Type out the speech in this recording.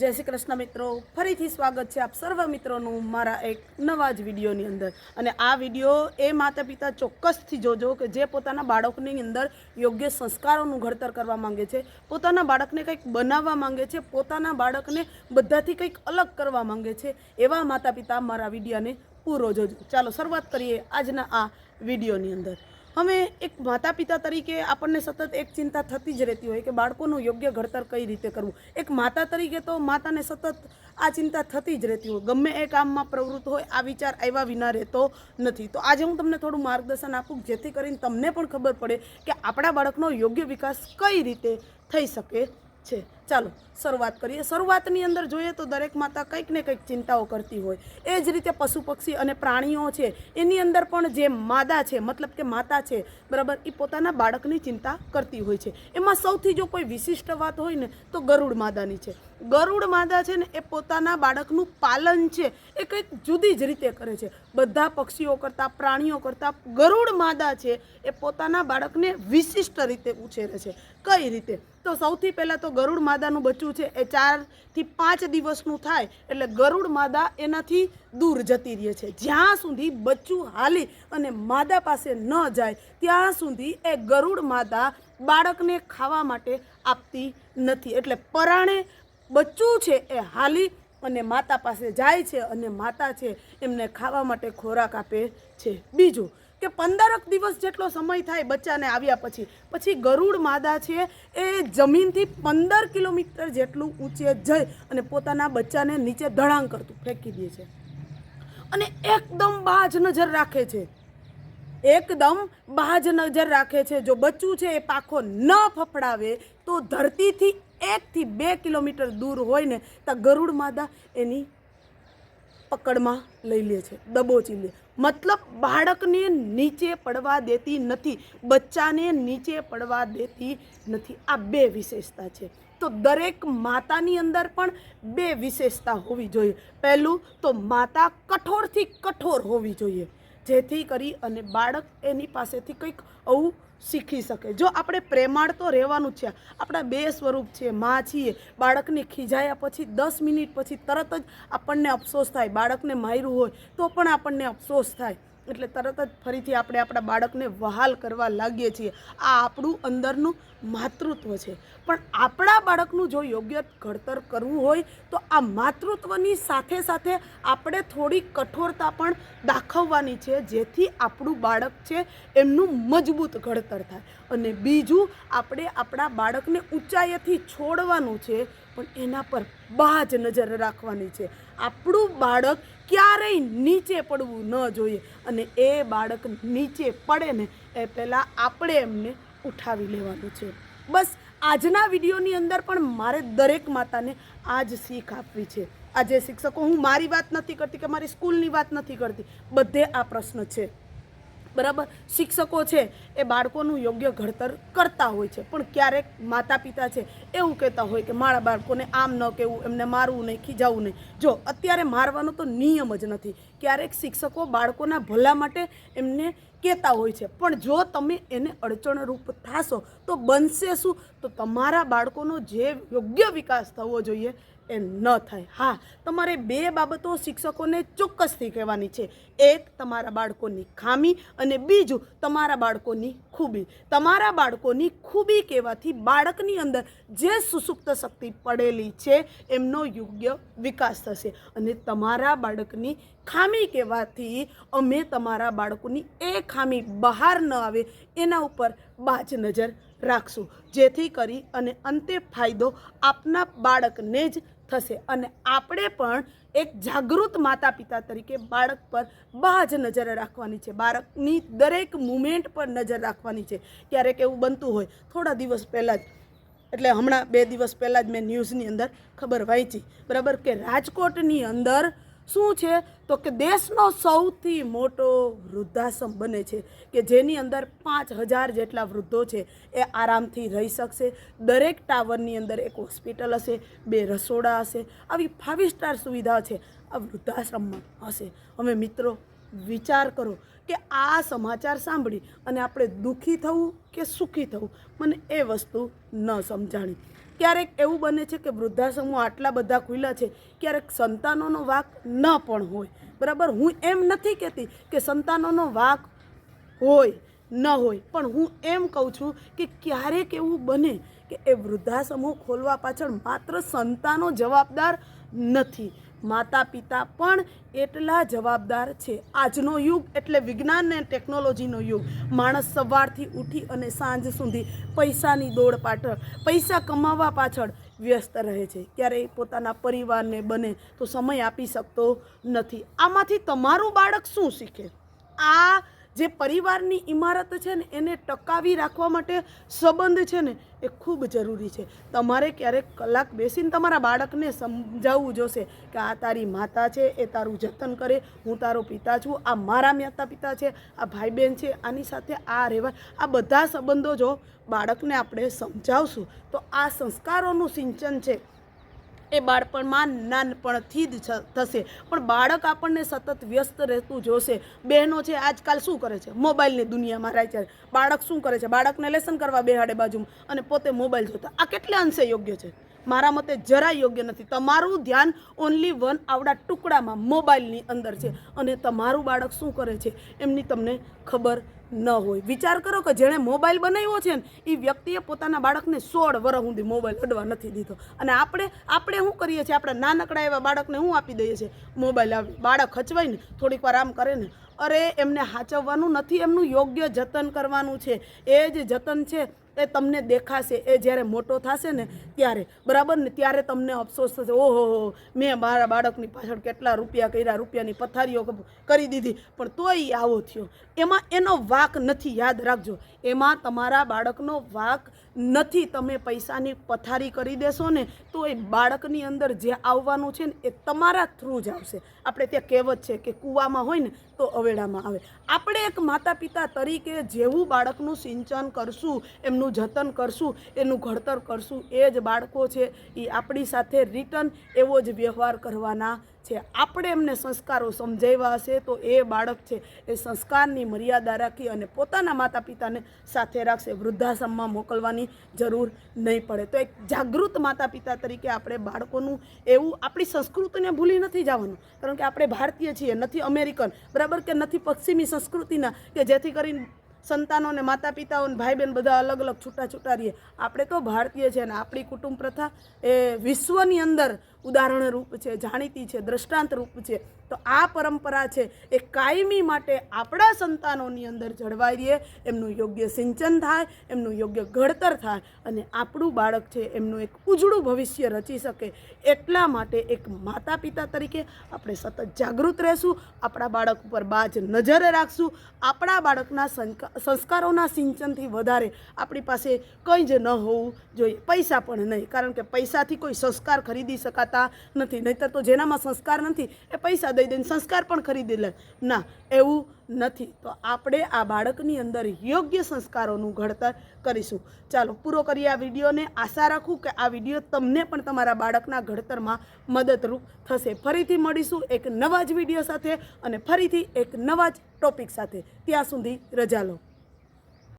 જય શ્રી કૃષ્ણ મિત્રો. ફરીથી સ્વાગત છે આપ સર્વ મિત્રોનું મારા એક નવા જ વિડીયોની અંદર. અને આ વીડિયો એ માતા પિતા ચોક્કસથી જોજો કે જે પોતાના બાળકની અંદર યોગ્ય સંસ્કારોનું ઘડતર કરવા માંગે છે, પોતાના બાળકને કંઈક બનાવવા માંગે છે, પોતાના બાળકને બધાથી કંઈક અલગ કરવા માંગે છે, એવા માતા પિતા મારા વિડીયોને પૂરો જોજો. ચાલો શરૂઆત કરીએ આજના આ વિડીયોની અંદર. હવે એક માતા પિતા તરીકે આપણને સતત એક ચિંતા થતી જ રહેતી હોય કે બાળકોનું યોગ્ય ઘડતર કઈ રીતે કરવું. એક માતા તરીકે તો માતાને સતત આ ચિંતા થતી જ રહેતી હોય. ગમે એ કામમાં પ્રવૃત્ત હોય, આ વિચાર આવ્યા વિના રહેતો નથી. તો આજે હું તમને થોડું માર્ગદર્શન આપું જેથી કરીને તમને પણ ખબર પડે કે આપણા બાળકનો યોગ્ય વિકાસ કઈ રીતે થઈ શકે છે. ચાલો, શરૂઆત કરીએ. શરૂઆતની અંદર જોઈએ તો દરેક માતા કંઈક ને કંઈક ચિંતાઓ કરતી હોય. એ જ રીતે પશુ પક્ષી અને પ્રાણીઓ છે, એની અંદર પણ જે માદા છે, મતલબ કે માતા છે, બરાબર એ પોતાના બાળકની ચિંતા કરતી હોય છે. એમાં સૌથી જો કોઈ વિશિષ્ટ વાત હોય ને, તો ગરુડ માદાની છે. ગરુડ માદા છે ને, એ પોતાના બાળકનું પાલન છે, એ કંઈક જુદી જ રીતે કરે છે. બધા પક્ષીઓ કરતાં, પ્રાણીઓ કરતાં, ગરુડ માદા છે, એ પોતાના બાળકને વિશિષ્ટ રીતે ઉછેરે છે. કઈ રીતે? તો સૌથી પહેલાં તો ગરુડ માદાનું બચ્ચું છે, એ ચારથી પાંચ દિવસનું થાય એટલે ગરુડ માદા એનાથી દૂર જતી રહે છે. જ્યાં સુધી બચ્ચું હાલી અને માદા પાસે ન જાય, ત્યાં સુધી એ ગરુડ માદા બાળકને ખાવા માટે આપતી નથી. એટલે પરાણે બચ્ચું છે એ હાલી અને માતા પાસે જાય છે અને માતા છે એમને ખાવા માટે ખોરાક આપે છે. બીજું કે પંદરક દિવસ જેટલો સમય થાય બચ્ચાને આવ્યા પછી પછી ગરુડ માદા છે એ જમીનથી પંદર કિલોમીટર જેટલું ઊંચે જઈ અને પોતાના બચ્ચાને નીચે ધડાંગ કરતું, ફેંકી દે છે. અને એકદમ બાજ નજર રાખે છે. એકદમ બાજ નજર રાખે છે. જો બચ્ચું છે એ પાખો ન ફફડાવે તો ધરતીથી એકથી બે કિલોમીટર દૂર હોય ને તો ગરુડ માદા એની પકડમાં લઈ લે છે દબોચી લે મતલબ બાળકને નીચે પડવા દેતી નથી, બચ્ચાને નીચે પડવા દેતી નથી. આ બે વિશેષતા છે. તો દરેક માતાની અંદર પણ બે વિશેષતા હોવી જોઈએ. પહેલું તો માતા કઠોરથી કઠોર હોવી જોઈએ. જેથી કરી અને બાળક એની પાસેથી કંઈક આવું શીખી શકે. જો આપણે પ્રેમાળ તો રહેવાનું છે. આપણા બે સ્વરૂપ છે, માં છીએ, બાળકને ખીજાયા પછી દસ મિનિટ પછી તરત જ આપણને અફસોસ થાય. બાળકને માર્યું હોય તો પણ આપણને અફસોસ થાય. એટલે તરત જ ફરીથી આપણે આપણા બાળકને વહાલ કરવા લાગીએ છીએ. આ આપણું અંદરનું માતૃત્વ છે. પણ આપણા બાળકનું જો યોગ્ય ઘડતર કરવું હોય, તો આ માતૃત્વની સાથે સાથે આપણે થોડી કઠોરતા પણ દાખવવાની છે, જેથી આપણું બાળક છે એમનું મજબૂત ઘડતર થાય. અને બીજું, આપણે આપણા બાળકને ઊંચાઈએથી છોડવાનું છે, પણ એના પર બાજ નજર રાખવાની છે. આપણું બાળક ક્યારેય નીચે પડવું ન જોઈએ અને એ બાળક નીચે પડે ને એ પહેલાં આપણે એમને ઉઠાવી લેવાનું છે. બસ આજના વિડીયોની અંદર પણ મારે દરેક માતાને આ જ શીખ આપવી છે. આજે શિક્ષકો, હું મારી વાત નથી કરતી કે મારી સ્કૂલની વાત નથી કરતી. બધે આ પ્રશ્ન છે. બરાબર? શિક્ષકો છે એ બાળકોનું યોગ્ય ઘડતર કરતા હોય છે. પણ ક્યારેક માતા પિતા છે એવું કહેતા હોય કે મારા બાળકોને આમ ન કહેવું, એમને મારવું નહીં ખીજાવવું નહીં. જો, અત્યારે મારવાનો તો નિયમ જ નથી. ક્યારેક શિક્ષકો બાળકોના ભલા માટે એમને કહેતા હોય છે. પણ જો તમે એને અડચણરૂપ થશો, તો બનશે શું? તો તમારા બાળકોનો જે યોગ્ય વિકાસ થવો જોઈએ એ ન થાય. હા, તમારે બે બાબતો શિક્ષકોને ચોક્કસથી કહેવાની છે. એક, તમારા બાળકોની ખામી અને બીજું, તમારા બાળકોની ખૂબી. તમારા બાળકોની ખૂબી કહેવાથી બાળકની અંદર જે સુસુપ્ત શક્તિ પડેલી છે, એમનો યોગ્ય વિકાસ થશે. અને તમારા બાળકની ખામી કહેવાથી અમે તમારા બાળકોની એ ખામી બહાર ન આવે, એના ઉપર બાજ નજર રાખશું. જેથી કરી અને અંતે ફાયદો આપના બાળકને જ થશે. અને આપણે પણ એક જાગૃત માતા પિતા તરીકે બાળક પર બાજ નજર રાખવાની છે. બાળકની દરેક મુમેન્ટ પર નજર રાખવાની છે. ક્યારેક એવું બનતું હોય, થોડા દિવસ પહેલાં જ, એટલે હમણાં બે દિવસ પહેલાં જ મેં ન્યૂઝની અંદર ખબર વાંચી. બરાબર કે રાજકોટની અંદર શું છે? તો કે દેશનો સૌથી મોટો વૃદ્ધાશ્રમ બને છે કે જેની અંદર પાંચ હજાર જેટલા વૃદ્ધો છે એ આરામથી રહી શકશે. દરેક ટાવરની અંદર એક હોસ્પિટલ હશે, બે રસોડા હશે, આવી ફાઇવ સ્ટાર સુવિધા છે. આ વૃદ્ધાશ્રમમાં હશે. હવે મિત્રો, વિચાર કરો કે આ સમાચાર સાંભળી અને આપણે દુઃખી થવું કે સુખી થવું? મને એ વસ્તુ ન સમજાણી. ક્યારેક એવું બને છે કે વૃદ્ધાશ્રમો આટલા બધા ખુલ્લા છે, ક્યારેક સંતાનોનો વાક ન પણ હોય. બરાબર? હું એમ નથી કહેતી કે સંતાનોનો વાક હોય, ન હોય, પણ હું એમ કહું છું કે ક્યારેક એવું બને કે એ વૃદ્ધાશ્રમો ખોલવા પાછળ માત્ર સંતાનો જવાબદાર નથી. માતા પિતા પણ એટલા જવાબદાર છે. આજનો યુગ એટલે વિજ્ઞાન ને ટેકનોલોજીનો યુગ. માણસ સવારથી ઉઠી અને સાંજ સુધી પૈસાની દોડ પાછળ, પૈસા કમાવા પાછળ વ્યસ્ત રહે છે. ક્યારેય પોતાના પરિવારને બને તો સમય આપી શકતો નથી. આમાંથી તમારું બાળક શું શીખે? આ જે પરિવારની ઇમારત છે ને, એને ટકાવી રાખવા માટે સંબંધ છે ને, એ ખૂબ જરૂરી છે. તમારે ક્યારેક કલાક બેસીને તમારા બાળકને સમજાવવું જોશે કે આ તારી માતા છે, એ તારું જતન કરે, હું તારો પિતા છું, આ મારા માતા પિતા છે, આ ભાઈ બહેન છે, આની સાથે આ રહેવાય. આ બધા સંબંધો જો બાળકને આપણે સમજાવશું, તો આ સંસ્કારોનું સિંચન છે. એ બાળપણમાં નાનપણથી જ થશે. પણ બાળક આપણને સતત વ્યસ્ત રહેતું જોશે. બહેનો છે, આજકાલ શું કરે છે? મોબાઈલની દુનિયામાં રહે છે. બાળક શું કરે છે? બાળકને લેસન કરવા બેહાડે બાજુમાં અને પોતે મોબાઈલ જોતા. આ કેટલા અંશે યોગ્ય છે? મારા મતે જરા યોગ્ય નથી. તમારું ધ્યાન ઓનલી વન આવડા ટુકડામાં મોબાઈલની અંદર છે. અને તમારું બાળક શું કરે છે? એમની તમને ખબર ન હોય. વિચાર કરો કે જેણે મોબાઈલ બનાવ્યો છે ને એ વ્યક્તિએ પોતાના બાળકને સોળ વર્ષ સુધી મોબાઈલ અડવા નથી દીધો. અને આપણે આપણે શું કરીએ છીએ? આપણે નાનકડા એવા બાળકને શું આપી દઈએ છીએ? મોબાઈલ આવી, બાળક ખચવાય ને થોડીક વાર આમ કરે ને, અરે એમને હાચવવાનું નથી, એમનું યોગ્ય જતન કરવાનું છે. એ જ જતન છે એ તમને દેખાશે. એ જ્યારે મોટો થશે ને ત્યારે. બરાબર ને? ત્યારે તમને અફસોસ થશે. ઓહો, હો મેં મારા બાળકની પાછળ કેટલા રૂપિયા કર્યા, રૂપિયાની પથારીઓ કરી દીધી. પણ તોય આવો થયો. એમાં એનો વાક નથી. યાદ રાખજો. એમાં તમારા બાળકનો વાક નથી. તમે પૈસાની પથારી કરી દેશો ને તો એ બાળકની અંદર જે આવવાનું છે ને, એ તમારા થ્રુ જ આવશે. આપણે ત્યાં કહેવત છે કે કૂવામાં હોય ને, તો અવેડામાં આવે. આપણે એક માતા પિતા તરીકે જેવું બાળકનું સિંચન કરશું, એમનું જતન કરશું, એનું ઘડતર કરશું. એ જ બાળકો છે એ આપણી સાથે રિટર્ન એવો જ વ્યવહાર કરવાના છે. આપણે એમને સંસ્કારો સમજાવ્યા હશે તો એ બાળક છે, એ સંસ્કારની મર્યાદા રાખી અને પોતાના માતા પિતાને સાથે રાખશે. વૃદ્ધાશ્રમમાં મોકલવાની જરૂર નહીં પડે. તો એક જાગૃત માતા પિતા તરીકે આપણે બાળકોનું એવું આપણી સંસ્કૃતિને ભૂલી નથી જવાનું. કારણ કે આપણે ભારતીય છીએ, નથી અમેરિકન. બરાબર કે નથી પશ્ચિમી સંસ્કૃતિના, કે જેથી કરીને સંતાનોને માતા પિતાઓને ભાઈ બહેન બધા અલગ અલગ છૂટા છૂટા રહીએ આપણે તો ભારતીય છે અને આપણી કુટુંબ પ્રથા એ વિશ્વની અંદર ઉદાહરણ રૂપ છે, જાણીતી છે, દ્રષ્ટાંત રૂપ છે. તો આ પરંપરા છે એ કાયમી માટે આપણા સંતાનોની અંદર જળવાઈ રહે, એમનું યોગ્ય સિંચન થાય, એમનું યોગ્ય ઘડતર થાય અને આપણું બાળક છે એમનું એક ઉજળું ભવિષ્ય રચી શકે એટલા માટે એક માતા પિતા તરીકે આપણે સતત જાગૃત રહેશું, આપણા બાળક ઉપર બાજ નજરે રાખશું, આપણા બાળકના સંસ્કારોના સિંચનથી વધારે આપણી પાસે કંઈ જ ન હોવું જોઈએ, પૈસા પણ નહીં. કારણ કે પૈસાથી કોઈ સંસ્કાર ખરીદી શકાતા નથી. નહીંતર તો જેનામાં સંસ્કાર નથી, એ પૈસા દઈ દઈને સંસ્કાર પણ ખરીદી લે. ના, એવું નથી. તો આપણે આ બાળકની અંદર યોગ્ય સંસ્કારોનું ઘડતર કરીશું. ચાલો, પૂરો કરીએ આ વિડીયોને. આશા રાખું કે આ વીડિયો તમને પણ તમારા બાળકના ઘડતરમાં મદદરૂપ થશે. ફરીથી મળીશું એક નવા જ વીડિયો સાથે અને ફરીથી એક નવા જ ટોપિક સાથે. ત્યાં સુધી રજા લો.